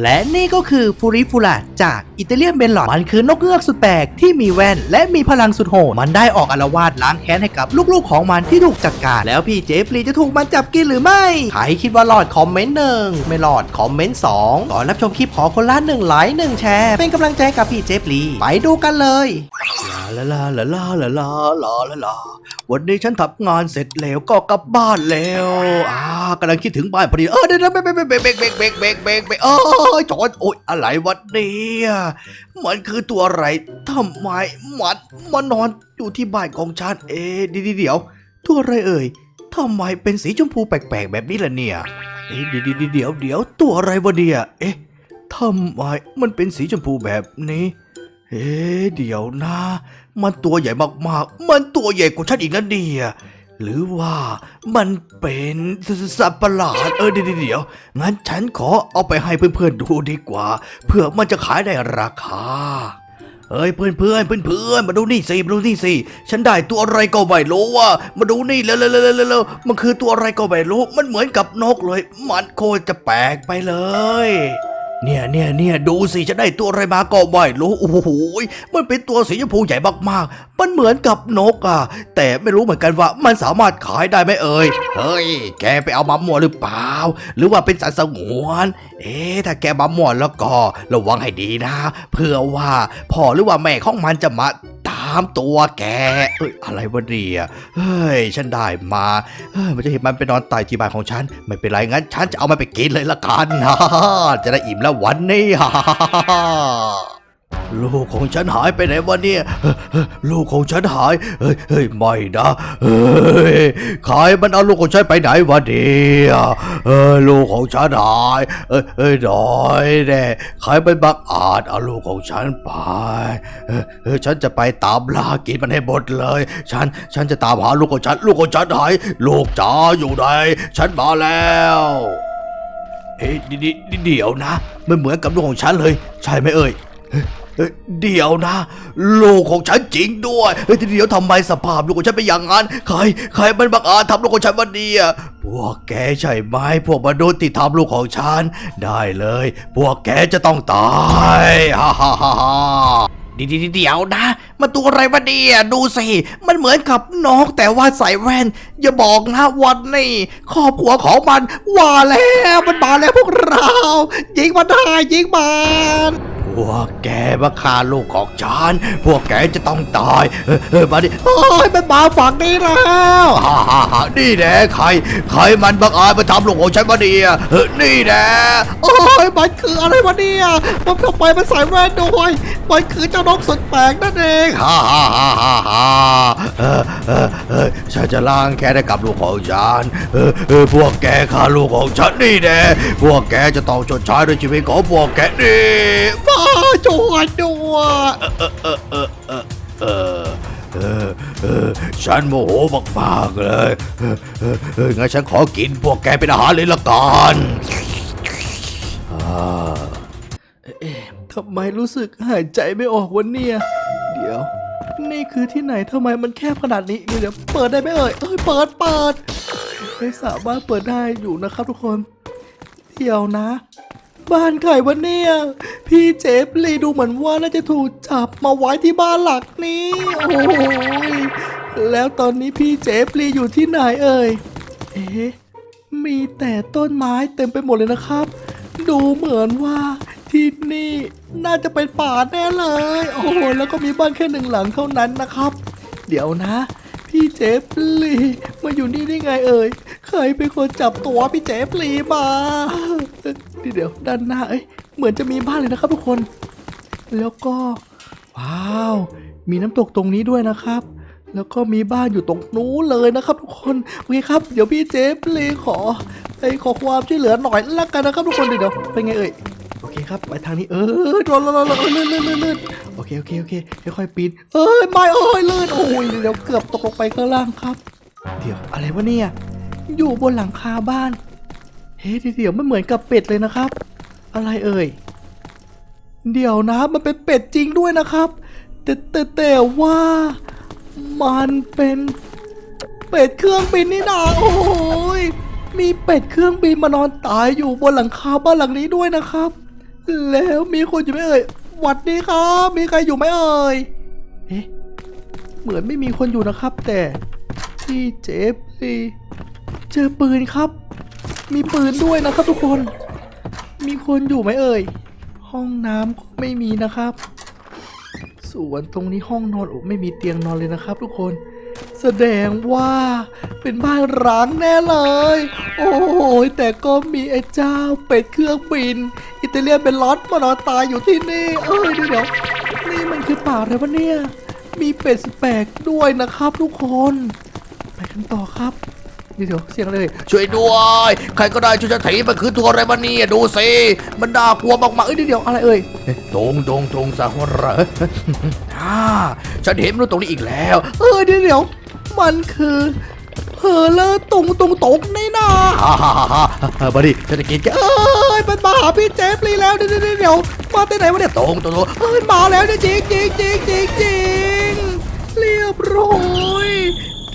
และนี่ก็คือฟูริฟูระจากอิตาเลียนเบลลอดมันคือนกเงือกสุดแปลกที่มีแว่น และมีพลังสุดโหดมันได้ออกอาละวาดล้างแค้นให้กับลูกๆของมันที่ถูกจัดการ แล้วพี่เจฟลีจะถูกมันจับกินหรือไม่ ใครคิดว่ารอดคอมเมนต์หนึ่งไม่รอดคอมเมนต์สองก่อนรับชมคลิปขอคนละหนึ่งไลค์หนึ่งแชร์ เป็นกำลังใจกับพี่เจฟลีไปดูกันเลย ลาลาลาลาลาลาลาลาลาวันนี้ฉันทำงานเสร็จแล้วก็กลับบ้านแล้วอ่ากำลังคิดถึงบ้านพอดีเออเดี๋ยวๆเบรกเบรกเบรกเบรกเบรกเบรกเบรกเบรกเออจอดโอ๊ยอะไรวันนี้มันคือตัวอะไรทำไมมันมานอนอยู่ที่บ้านของฉันเอ๊ะเดี๋ยวเดี๋ยวตัวอะไรเอ่ยทำไมเป็นสีชมพูแปลกๆแบบนี้ล่ะเนี่ยเอ๊ะเดี๋ยวเดี๋ยวเดี๋ยวเดี๋ยวตัวอะไรวะเนี่ยเอ๊ะทำไมมันเป็นสีชมพูแบบนี้ เอ๊ะเดี๋ยวนะ มันตัวใหญ่มากๆ มันตัวใหญ่กว่าฉันอีกนะเนี่ยหรือว่ามันเป็นสัตว์ประหลาดเออเดี๋ยวเดี๋ยวงั้นฉันขอเอาไปให้เพื่อนๆดูดีกว่าเพื่อมันจะขายได้ราคาเฮ้ยเพื่อนเพื่อนเพื่อนเพื่อนๆมาดูนี่สิมาดูนี่สิฉันได้ตัวอะไรก็ไม่รู้ว่า มาดูนี่แล้วแล้วแล้วแล้วมันคือตัวอะไรก็ไม่รู้ มันเหมือนกับนกเลย มันโคตรจะแปลกไปเลย เนี่ยเนี่ยเนี่ยดูสิจะได้ตัวอะไรมาก็ไม่รู้โอ้โหมันเป็นตัวสีชมพูใหญ่มากๆ มันเหมือนกับนกอะ แต่ไม่รู้เหมือนกันว่ามันสามารถขายได้ไหมเอ่ยเฮ้ย แกไปเอามามั่วหรือเปล่า หรือว่าเป็นสัตว์สงวน เอ๊ะถ้าแกมามั่วแล้วก็ ระวังให้ดีนะเพื่อว่าพ่อหรือว่าแม่ของมันจะมาามตัวแก เอ้ยอะไรวะเนี่ยเฮ้ยฉันได้มาเฮ้ยมันจะเห็นมันไปนอนตายที่บ้านของฉัน ไม่เป็นไรงั้น ฉันจะเอามันไปกินเลยละกันฮ่าจะได้อิ่มแล้ววันนี้ฮ่า ลูกของฉันหายไปไหนวะเนี่ย ลูกของฉันหาย เฮ้ยเฮ้ยไม่นะเฮ้ยใครมันเอาลูกของฉันไปไหนวะเนี่ยเออลูกของฉันหาย เอ้ยเอ้ยหน่อยแน่ใครมันบังอาจเอาลูกของฉันไปเออฉันจะไปตามล่ากินมันให้หมดเลย ฉันฉันจะตามหาลูกของฉัน ลูกของฉันหาย ลูกจ๋าอยู่ไหนฉันมาแล้วเฮ้ยดี๋ยวเดี๋ยวนะ มันเหมือนกับลูกของฉันเลย ใช่ไหมเอ่ย เดี๋ยวนะ ลูกของฉันจริงด้วยเฮ้ยเดี๋ยวทำไมสภาพลูกของฉันเป็นอย่างนั้น ใคร ใครมันบังอาจทำลูกของฉันมาเนี่ยพวกแกใช่ไหมพวกมนุษย์ที่ทำลูกของฉัน ได้เลย พวกแกจะต้องตายฮ่าฮ่าฮ่าฮ่าเดี๋ยวเดี๋ยวนะ มันตัวอะไรวะเนี่ยดูสิ มันเหมือนกับนกแต่ว่าใส่แว่น อย่าบอกนะวันนี้ครอบครัวของมันว่าแล้ว มันมาแล้วพวกเรา ยิงมันได้ยิงมัน พวกแกมาฆ่าลูกของฉัน พวกแกจะต้องตาย เออมาดิโอ้ยมันมาฝั่งนี้แล้วฮ่าฮ่าฮ่านี่แน่ใคร ใครมันบังอาจมาทำลูกของฉันมาเนี่ยเออนี่แน่โอ้ยมันคืออะไรวะเนี่ยมันทำไมมันใส่แว่นด้วยมันคือเจ้านกสุดแปลกนั่นเองฮ่าฮ่าฮ่าฮ่าฮ่าเออเออเออฉันจะล้างแค้นให้กับลูกของฉันเออเออพวกแกฆ่าลูกของฉันนี่แน่พวกแกจะต้องชดใช้ด้วยชีวิตของพวกแกนี่มาช่วยด้วยฉันโมโหมากๆเลยงั้นฉันขอกินพวกแกเป็นอาหารเลยละกันทำไมรู้สึกหายใจไม่ออกวันเนี่ยเดี๋ยว นี่คือที่ไหนทำไมมันแคบขนาดนี้เดี๋ยวเดี๋ยวเปิดได้ไหมเอ่ยเอ้ยเปิดเปิดไม่สามารถเปิดได้อยู่นะครับทุกคน เดี๋ยวนะ บ้านใครวะเนี่ย พี่เจฟลีดูเหมือนว่าน่าจะถูกจับมาไว้ที่บ้านหลักนี้โอ้ยแล้วตอนนี้พี่เจฟลีอยู่ที่ไหนเอ่ย เอ๊ะมีแต่ต้นไม้เต็มไปหมดเลยนะครับ ดูเหมือนว่าที่นี่น่าจะเป็นป่าแน่เลย โอ้โหแล้วก็มีบ้านแค่หนึ่งหลังเท่านั้นนะครับ เดี๋ยวนะ พี่เจฟลีมาอยู่นี่ได้ไงเอ่ย ใครเป็นคนจับตัวพี่เจฟลีมา เดี๋ยวด้านหน้าเอ้ยเหมือนจะมีบ้านเลยนะครับทุกคน แล้วก็ ว้าว มีน้ำตกตรงนี้ด้วยนะครับ แล้วก็มีบ้านอยู่ตรงนู้นเลยนะครับ ทุกคนโอเคครับ เดี๋ยวพี่เจฟลีขอไปขอความช่วยเหลือหน่อยละกันนะครับทุกคนเดี๋ยวเป็นไงเอ่ยโอเคครับไปทางนี้เออโดนโดนโดนโดนลื่นลื่นลื่นลื่นโอเคโอเคโอเคค่อยๆปีนเอ้ยไม่เอ้ยลื่นโอ้ยเดี๋ยวเกือบตกลงไปข้างล่างครับ เดี๋ยวอะไรวะเนี่ยอยู่บนหลังคาบ้าน เฮ้เดี๋ยวมันเหมือนกับเป็ดเลยนะครับ อะไรเอ่ย เดี๋ยวนะมันเป็นเป็ดจริงด้วยนะครับ แต่แต่แต่ว่ามันเป็นเป็ดเครื่องบินนี่นาโอ้ยมีเป็ดเครื่องบินมานอนตายอยู่บนหลังคาบ้านหลังนี้ด้วยนะครับ แล้วมีคนอยู่ไหมเอ่ยหวัดดีครับ มีใครอยู่ไหมเอ่ยเอ๊ะเหมือนไม่มีคนอยู่นะครับ แต่ที่เจฟลีเจอปืนครับ มีปืนด้วยนะครับทุกคน มีคนอยู่ไหมเอ่ย ห้องน้ำก็ไม่มีนะครับส่วนตรงนี้ห้องนอนโอ้ไม่มีเตียงนอนเลยนะครับ ทุกคน แสดงว่าเป็นบ้านร้างแน่เลย โอ้ยแต่ก็มีไอ้เจ้าเป็ดเครื่องบิน อิตาเลียนเป็นล็อตมานอนตายอยู่ที่นี่ เอ้ยเดี๋ยวเดี๋ยวนี่มันคือป่าอะไรวะเนี่ย มีเป็ดแปลกด้วยนะครับ ทุกคน ไปกันต่อครับ เดี๋ยวเดี๋ยวเสียงอะไรเลย ช่วยด้วย ใครก็ได้ช่วยฉันถีมันคือตัวอะไรมาเนี่ยดูสิ มันน่ากลัวมากๆเอ้เอ้ยยเดี๋ยวเดี๋ยวอะไรเอ่ยตรงตรงตรงสาหัวเราะอ่าฉันเห็นมันตรงนี้อีกแล้ว เออเดี๋ยวเดี๋ยวมันคือเพอเลอร์ตุงตุงตกในนาฮ่าฮ่าฮ่าฮ่าบัดดี้ฉันจะกินแกเอ้ยมันมาหาพี่เจฟลีแล้วเดี๋ยวเดี๋ยวเดี๋ยวมาที่ไหนวะเนี่ยตรงตรงตรงเอ้ยมาแล้วเนี่ยจริงจริงจริงจริงจริงเรียบร้อย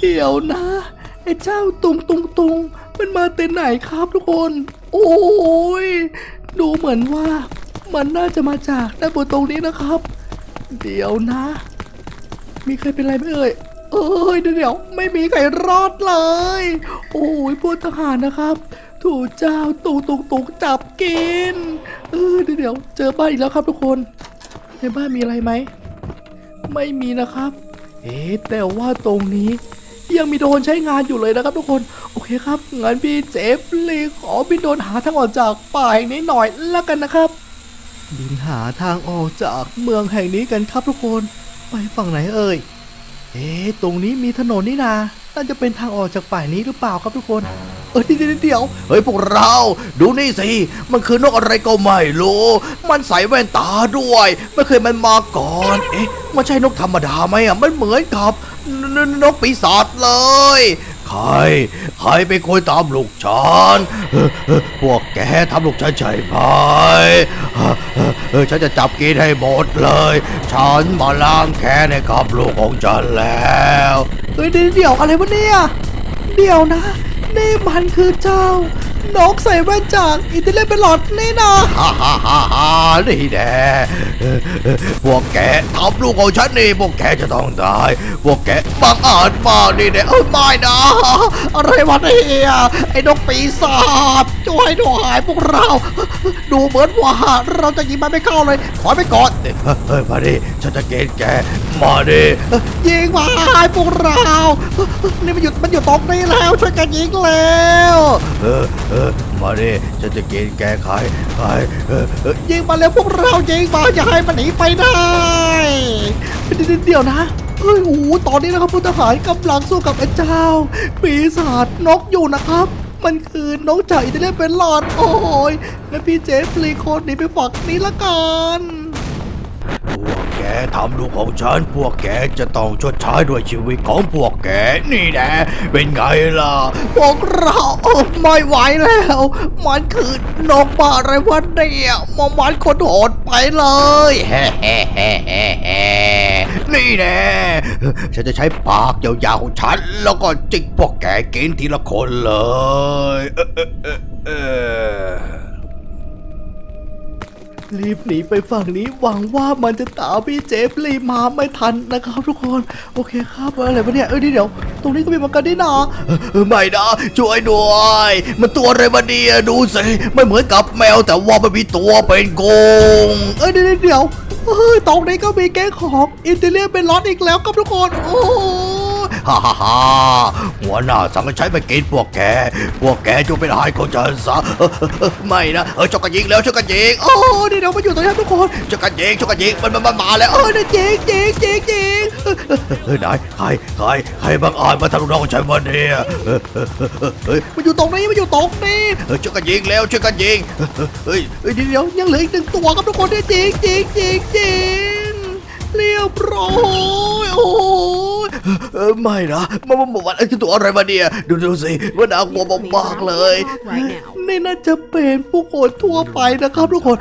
เดี๋ยวนะ ไอ้เจ้าตุงตุงตุงมันมาแต่ไหนครับทุกคน โอ้ยดูเหมือนว่ามันน่าจะมาจากด้านบนตรงนี้นะครับ เดี๋ยวนะ มีใครเป็นไรไหมเอ่ยเอ้ยเดี๋ยวเดี๋ยวไม่มีใครรอดเลย โอ้ยพวกทหารนะครับ ถูกเจ้าตุกตุกตุกจับกินเออเดี๋ยวเจอบ้านอีกแล้วครับทุกคนในบ้านมีอะไรไหมไม่มีนะครับ เอ๊แต่ว่าตรงนี้ ยังมีโดนใช้งานอยู่เลยนะครับทุกคน โอเคครับงั้นพี่เจฟลีขอบินโดรนหาทางออกจากป่าแห่งนี้หน่อยแล้วกันนะครับ บินหาทางออกจากเมืองแห่งนี้กันครับทุกคน ไปฝั่งไหนเอ่ย เอ๊ะตรงนี้มีถนนนี่นาน่าจะเป็นทางออกจากป่านี้หรือเปล่าครับทุกคน เออเดี๋ยวเดี๋ยวเดี๋ยวเฮ้ยพวกเรา ดูนี่สิ มันคือนกอะไรก็ไม่รู้ มันใส่แว่นตาด้วย ไม่เคยมันมาก่อน เอ๊ะ มันใช่นกธรรมดาไหมอะ มันเหมือนกับ นกปีศาจเลย ใคร ใครเป็นคนทำลูกฉันพวกแกทำลูกฉันใช่ไหมฉันจะจับกินให้หมดเลย ฉันมาล้างแค้นให้กับลูกของฉันแล้วเฮ้ยเดี๋ยวเดี๋ยวอะไรวะเนี่ย เดี๋ยวนะนี่มันคือเจ้า นกใส่แว่นจากอิตาเลียนเป็นหลอดนี่นะฮ่าฮ่าฮ่าฮ่านี่แน่เออเออพวกแกทำลูกของฉันนี่พวกแกจะต้องตายพวกแกบังอาจมากนี่แน่เออไม่นะ อะไรวะเนี่ยไอ้นกปีศาจช่วยด้วยพวกเรา ดูเหมือนว่าเราจะยิงมันไม่เข้าเลยถอยไปก่อนเฮ้ยเฮ้ยมาดิฉันจะเกณฑ์แกมาดิยิงมาให้พวกเรา นี่มันหยุดมันอยู่ตรงนี้แล้วช่วยกันยิงแล้วเออเออมาดิฉันจะกินแกใครใครเออเออยิงมาแล้วพวกเรายิงมาอย่าให้มันหนีไปได้เดี๋ยวเดี๋ยวนะเฮ้ยโอ้ตอนนี้นะครับผู้ทหารกำลังสู้กับไอ้เจ้า ปีศาจนกอยู่นะครับ มันคือนกจากอิตาเลียนเป็นหลอดโอ้ยงั้นพี่เจฟรีโคนหนีไปฝักนี้ละกัน ทำลูกของฉัน พวกแกจะต้องชดใช้ด้วยชีวิตของพวกแกนี่แน่เป็นไงล่ะ พวกเราไม่ไหวแล้ว มันคือนกบ้าอะไรวะเนี่ยมันมันคนโหดไปเลยแฮ่แฮ่แฮ่แฮ่นี่แน่ฉันจะใช้ปากยาวๆของฉัน แล้วก็จิกพวกแกกินทีละคนเลย เออเออเออ รีบหนีไปฝั่งนี้หวังว่ามันจะตามพี่เจฟรีมาไม่ทันนะครับทุกคน โอเคครับอะไรวะเนี่ยเอ้ยเดี๋ยว ตรงนี้ก็มีมังกรนี่นาเอไม่นะช่วยด้วย มันตัวอะไรมาเนี่ยดูสิไม่เหมือนกับแมวแต่ว่ามันมีตัวเป็นกงเอ้ยเดี๋ยวเดี๋ยวเฮ้ยตรงนี้ก็มีแก๊งของอินเตอร์เลียเป็นล็อตอีกแล้วครับทุกคนโอ้ ฮ่าฮ่าฮ่าหัวหน้าสั่งให้ใช้ไปกินพวกแก พวกแกจงเป็นอาหารของฉันซะไม่นะเออช่วยกันยิงแล้วช่วยกันยิงโอ้เดี๋ยวเดี๋ยวมาอยู่ตรงนี้ทุกคนช่วยกันยิงช่วยกันยิงมันมันมันมาแล้วเออเดี๋ยวเจ๊งเจ๊งเจ๊งเจ๊งเฮ้ยนใครใครใครบังอาจมาทำลูกน้องฉันวันนี้เออเออเออเออเฮ้ยมาอยู่ตรงนี้มาอยู่ตรงนี้ช่วยกันยิงแล้วช่วยกันยิงเฮ้ยเอ้ยเดี๋ยวยังเหลืออีกหนึ่งตัวครับทุกคนเนี่ยจริงจริงจริงจริงเรียบร้อยโอ้ ไม่นะมันมันมันไอ้ตัวอะไรมาเนี่ยดูดูสิมันน่ากลัวมากๆเลยนี่น่าจะเป็นผู้คนทั่วไปนะครับทุกคน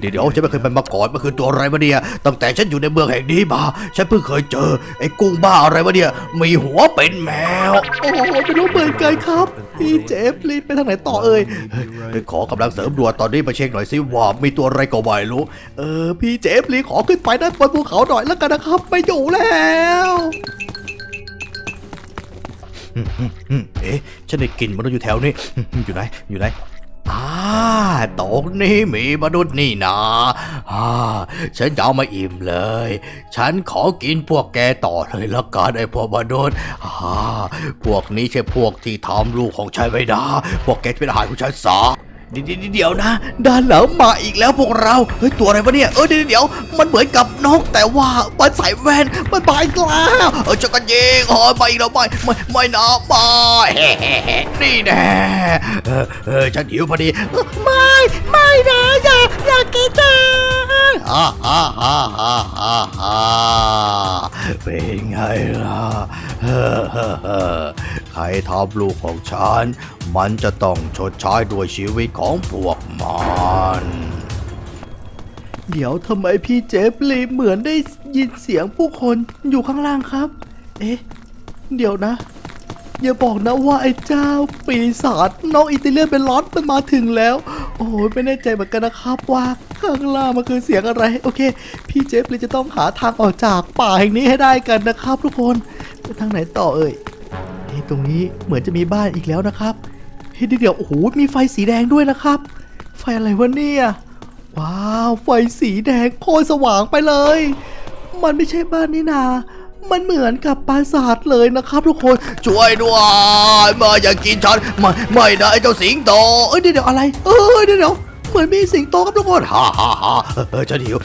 เดี๋ยวเดี๋ยวฉันไม่เคยไปมาก่อนมันคือตัวอะไรมาเนี่ยตั้งแต่ฉันอยู่ในเมืองแห่งนี้มา ฉันเพิ่งเคยเจอ ไอ้กุ้งบ้าอะไรมาเนี่ยมีหัวเป็นแมวโอ้โหไม่รู้เหมือนกันครับพี่เจฟรีบไปทางไหนต่อเอ่ยเฮ้ยขอกำลังเสริมด่วนตอนนี้มาเช็คหน่อยสิว่ามีตัวอะไรก็ไม่รู้เออพี่เจฟรีขอขึ้นไปด้านบนภูเขาหน่อยแล้วกันนะครับไม่อยู่แล้ว เอ๊ะ ฉันได้กลิ่นมนุษย์อยู่แถวนี้ อยู่ไหน อยู่ไหนอ่าตรงนี้มีมนุษย์นี่นะอ่าฉันจะเอามาอิ่มเลย ฉันขอกินพวกแกต่อเลยละกันไอ้พวกมนุษย์อ่าพวกนี้ใช่พวกที่ทำลูกของฉันไม่ได้พวกแกจะเป็นอาหารของฉันสา เดี๋ยวเดี๋ยวนะ ด้านหลังมาอีกแล้วพวกเรา เฮ้ย ตัวอะไรวะเนี่ย เออเดี๋ยวเดี๋ยวมันเหมือนกับนกแต่ว่ามันใส่แว่น มันบายกล้าเออจะกันยิงเออไปอีกแล้วไม่ไม่ไม่นะไม่เฮ้เฮ้เฮ้นี่แน่เออเออฉันหิวพอดี ไม่ไม่นะอย่าอย่ากินจังฮ่าฮ่าฮ่าฮ่าฮ่าฮ่าเป็นไงล่ะเฮ้อเฮ้อเฮ้อใครทำลูกของฉัน มันจะต้องชดใช้ด้วยชีวิตของพวกมันเดี๋ยวทำไมพี่เจฟลีเหมือนได้ยินเสียงผู้คนอยู่ข้างล่างครับ เอ๊ะ เดี๋ยวนะ อย่าบอกนะว่าไอ้เจ้าปีศาจน้องอิตาเลียนเป็นล็อตมันมาถึงแล้ว โอ้ยไม่แน่ใจเหมือนกันนะครับว่าข้างล่างมันคือเสียงอะไร โอเค พี่เจฟเลยจะต้องหาทางออกจากป่าแห่งนี้ให้ได้กันนะครับ ทุกคนไปทางไหนต่อเอ่ยเฮ้ยตรงนี้เหมือนจะมีบ้านอีกแล้วนะครับ เฮ้ยเดี๋ยวโอ้โหมีไฟสีแดงด้วยนะครับ ไฟอะไรวะเนี่ยว้าวไฟสีแดงโคตรสว่างไปเลย มันไม่ใช่บ้านนี่นา มันเหมือนกับปราสาทเลยนะครับทุกคนช่วยด้วยมาอย่ากินฉันไม่ไม่นะไอ้เจ้าสิงโตเอ้ยเดี๋ยวอะไร เออเดี๋ยเดี๋ยวเหมือนมีสิงโตครับทุกคนฮ่าฮ่าฮ่าเออฉันหิว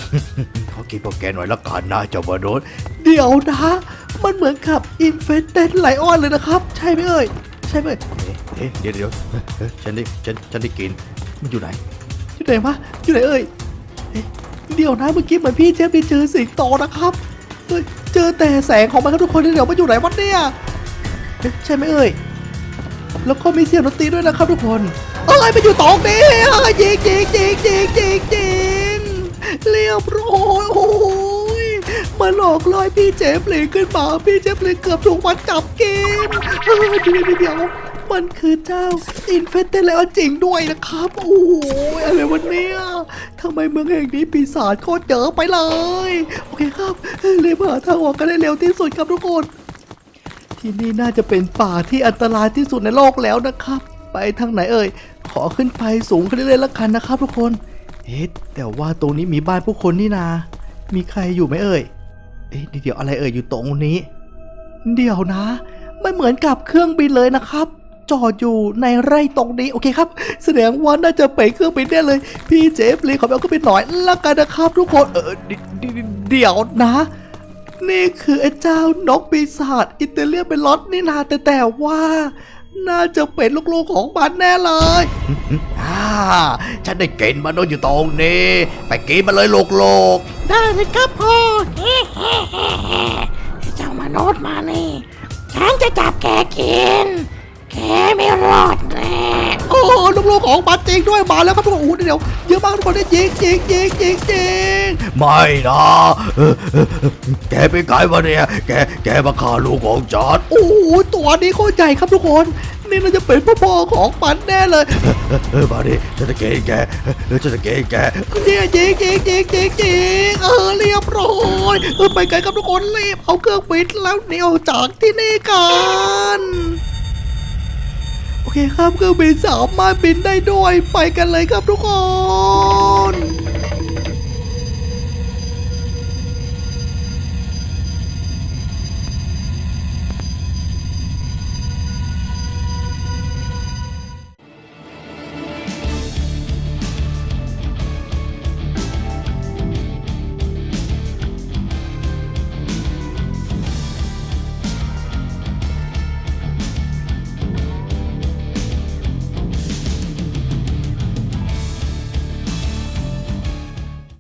ขอกินพวกแกหน่อยละกันนะเจ้ามนุษย์เดี๋ยวนะมันเหมือนกับอินเฟสเต็ดไลออนเลยนะครับ ใช่ไหมเอ่ยใช่ไหม เอ๊ะเดี๋ยวเดี๋ยวเอ๊ะฉันได้ฉันฉันได้กินมันอยู่ไหน อยู่ไหนวะอยู่ไหนเอ่ยเอ๊ะเดี๋ยวนะเมื่อกี้เหมือนพี่เจฟไปเจอสิงโตนะครับเฮ้ยเจอแต่แสงของมันครับทุกคนเดี๋ยวมันอยู่ไหนวะเนี่ยเอ๊ะใช่ไหมเอ่ยแล้วก็มีเสียงดนตรีด้วยนะครับทุกคนเอ้ยมันอยู่ตรงนี้เอ้ยยิงยิงยิงยิงยิงยิงเรียบร้อยโอ้ยมาหลอกล่อพี่เจฟเลยขึ้นมาพี่เจฟเลยเกือบถูกมันจับกินเออเดี๋ยเดี๋ยวเดี๋ยว มันคือเจ้าอินเฟสเตแล้วจริงด้วยนะครับ โอ้ยอะไรวันเนี้ยทำไมเมืองแห่งนี้ปีศาจโคตรเจอไปเลย โอเคครับรีบหาทางออกกันได้เร็วที่สุดครับทุกคน ที่นี่น่าจะเป็นป่าที่อันตรายที่สุดในโลกแล้วนะครับ ไปทางไหนเอ่ย ขอขึ้นไปสูงขึ้นเรื่อยๆล้วกันนะครับ ทุกคน เอ๊ะแต่ว่าตรงนี้มีบ้านผู้คนนี่นา มีใครอยู่ไหมเอ่ย เอ๊ะเดี๋ยวอะไรเอ่ยอยู่ตรงนี้ เดี๋ยวนะ ไม่เหมือนกับเครื่องบินเลยนะครับ จอดอยู่ในไร่ตรงนี้โอเคครับ แสดงว่าน่าจะไปเครื่องบินแน่เลย พี่เจฟลยขอไปเอาเครื่องบินหน่อยละกันนะครับทุกคนเออเดี๋ยวนะ นี่คือไอ้เจ้านกปีศาจอิตาเลียนเป็นล็อตนี่นาแต่แต่ว่าน่าจะเป็นลูกๆของมันแน่เลยอ่าฉันได้กินมนุษย์อยู่ตรงนี้ ไปกินมาเลยลูกๆ ได้เลยครับพ่อเจ้ามนุษย์มานี่ ฉันจะจับแกกิน แกไม่รอดแน่โอ้ลูกๆของมันจริงด้วยมาแล้วครับทุกคนโอ้โหเดี๋ยวเยอะมากทุกคนได้ยิงยิงยิงยิงยิงไม่นะเออเออเออแกเป็นใครวะเนี่ยแกแกมาฆ่าลูกของฉันโอ้โหตัวนี้โคตรใหญ่ครับทุกคน นี่น่าจะเป็นพ่อๆของมันแน่เลยเออเออเออมาดิฉันจะเกงแกเออฉันจะเกงแกเนี่ยยิงยิงยิงยิงยิงเออเรียบร้อยเออไปไกลครับทุกคนรีบเอาเครื่องบินแล้วหนีออกจากที่นี่กัน ครับเครื่องบินสามารถบินได้ด้วยไปกันเลยครับทุกคน